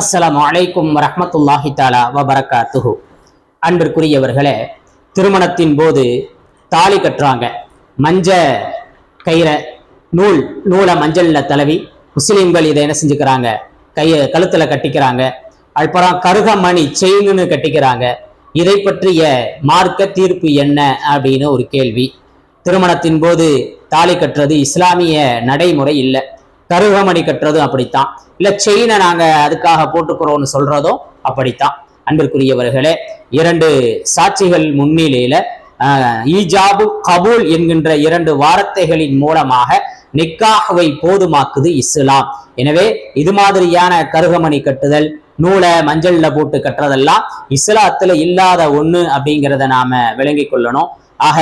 அஸ்லாம் வலைக்கும் வரமத்துல்லாஹி தாலா வபரகாத்துஹு. அன்பிற்குரியவர்களே திருமணத்தின் போது தாலி கட்டுறாங்க. மஞ்ச கயிறை நூல் நூலை மஞ்சளில் தலவி முஸ்லீம்கள் இதை என்ன செஞ்சுக்கிறாங்க? கையை கழுத்தில் கட்டிக்கிறாங்க. அப்புறம் கருகமணி செயின்னு கட்டிக்கிறாங்க. இதை பற்றிய மார்க்க தீர்ப்பு என்ன அப்படின்னு ஒரு கேள்வி. திருமணத்தின் போது தாலி கட்டுறது இஸ்லாமிய நடைமுறை இல்லை. கருகமணி கட்டுறதும் அப்படித்தான். இல்ல செயினை நாங்க அதுக்காக போட்டுக்கிறோம்னு சொல்றதும் அப்படித்தான். அன்பிற்குரியவர்களே இரண்டு சாட்சிகள் முன்னிலையில ஆஹ், ஈஜாபு கபூல் என்கின்ற இரண்டு வார்த்தைகளின் மூலமாக நிக்காகவை போதுமாக்குது இஸ்லாம். எனவே இது மாதிரியான கருகமணி கட்டுதல் நூலை மஞ்சள்ல போட்டு கட்டுறதெல்லாம் இஸ்லாத்துல இல்லாத ஒண்ணு அப்படிங்கிறத நாம விளங்கி கொள்ளணும். ஆக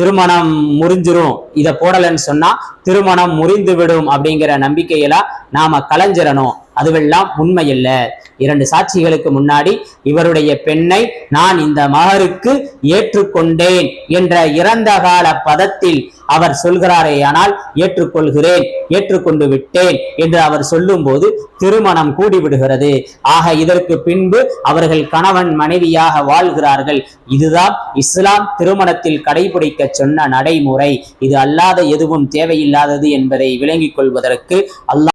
திருமணம் முறிஞ்சிரும். இதை போடலைன்னு சொன்னா திருமணம் முறிந்து விடும் அப்படிங்கிற நம்பிக்கையில நாம கலைஞ்சிடணும் அதுவெல்லாம் உண்மையல்ல. இரண்டு சாட்சிகளுக்கு முன்னாடி இவருடைய பெண்ணை நான் இந்த மகருக்கு ஏற்றுக்கொண்டேன் என்ற இறந்த கால பதத்தில் அவர் சொல்கிறாரேயானால் ஏற்றுக்கொள்கிறேன் ஏற்றுக்கொண்டு விட்டேன் என்று அவர் சொல்லும் போது திருமணம் கூடிவிடுகிறது. ஆக இதற்கு பின்பு அவர்கள் கணவன் மனைவியாக வாழ்கிறார்கள். இதுதான் இஸ்லாம் திருமணத்தில் கடைபிடிக்க சொன்ன நடைமுறை. இது அல்லாத எதுவும் தேவையில்லாதது என்பதை விளங்கிக் கொள்வதற்கு அல்லா